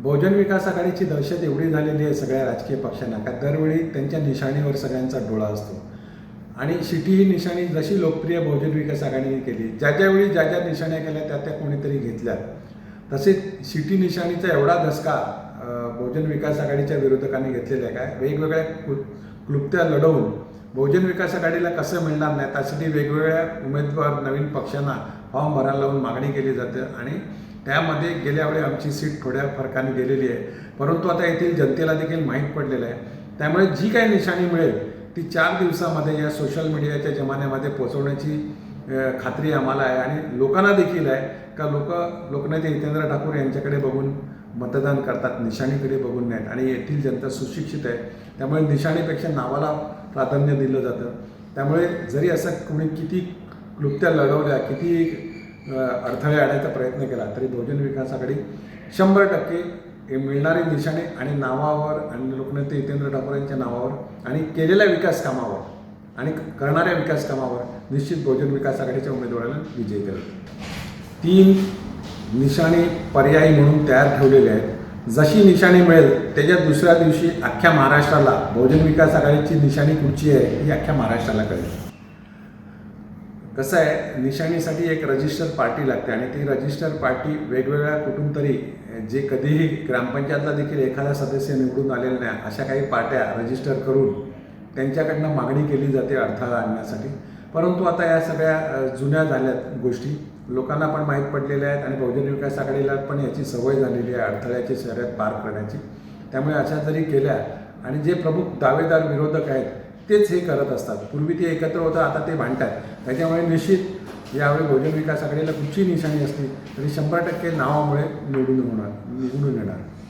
बहुजन विकास आघाडीची दहशत एवढी झालेली आहे सगळ्या राजकीय पक्षांना का दरवेळी त्यांच्या निशाणीवर सगळ्यांचा डोळा असतो. आणि शिटी ही निशाणी जशी लोकप्रिय बहुजन विकास आघाडीने केली ज्या ज्यावेळी ज्या ज्या निशाण्या केल्या त्या त्या कोणीतरी घेतल्या. तसेच शिटी निशाणीचा एवढा धसका बहुजन विकास आघाडीच्या विरोधकांनी घेतलेला आहे काय वेगवेगळ्या क्लु- क्लुप्त्या लढवून बहुजन विकास आघाडीला कसं मिळणार नाही? त्यासाठी वेगवेगळ्या उमेदवार नवीन पक्षांना फॉर्म भरायला लावून मागणी केली जाते आणि त्यामध्ये गेल्या वेळी आमची सीट थोड्या फरकाने गेलेली आहे. परंतु आता येथील जनतेला देखील माहीत पडलेलं आहे. त्यामुळे जी काही निशाणी मिळेल ती चार दिवसामध्ये या सोशल मीडियाच्या जमान्यामध्ये पोचवण्याची खात्री आम्हाला आहे. आणि लोकांना देखील आहे का लोक लोकनेते हितेंद्र ठाकूर यांच्याकडे बघून मतदान करतात निशाणीकडे बघून नाहीत. आणि येथील जनता सुशिक्षित आहे. त्यामुळे निशाणीपेक्षा नावाला प्राधान्य दिलं जातं. त्यामुळे जरी असं कोणी किती क्लुप्त्या लढवल्या किती अडथळे आणायचा प्रयत्न केला तरी बहुजन विकास आघाडी शंभर टक्के मिळणारे मिळणारी निशाणे आणि नावावर आणि लोकनेते हितेंद्र ठाकूर यांच्या नावावर आणि केलेल्या विकास कामावर आणि करणाऱ्या विकास कामावर निश्चित बहुजन विकास आघाडीच्या उमेदवाराला विजयी करेल तीन निशाणे पर्यायी म्हणून तयार ठेवलेले आहेत. जशी निशाणी मिळेल त्याच्या दुसऱ्या दिवशी अख्ख्या महाराष्ट्राला बहुजन विकास आघाडीची निशाणी कुठची आहे ही अख्ख्या महाराष्ट्राला कळेल. कसं आहे निशाणीसाठी एक रजिस्टर पार्टी लागते आणि ती रजिस्टर पार्टी वेगवेगळ्या कुठून तरी जे कधीही ग्रामपंचायतला देखील एखादा सदस्य निवडून आलेला नाही अशा काही पार्ट्या रजिस्टर करून त्यांच्याकडनं मागणी केली जाते अडथळा आणण्यासाठी. परंतु आता या सगळ्या जुन्या झाल्यात गोष्टी. लोकांना पण माहीत पडलेल्या आहेत आणि बहुजन विकास आघाडीला पण याची सवय झालेली आहे अडथळ्याची शर्यत पार करण्याची. त्यामुळे अशा जरी केल्या आणि जे प्रमुख दावेदार विरोधक आहेत तेच हे करत असतात. पूर्वी ते एकत्र होतं आता ते भांडतात. त्याच्यामुळे निश्चित यावेळी भोजन विकास कुठची निशाणी असली तरी शंभर टक्के नावामुळे निवडून होणार निवडून येणार.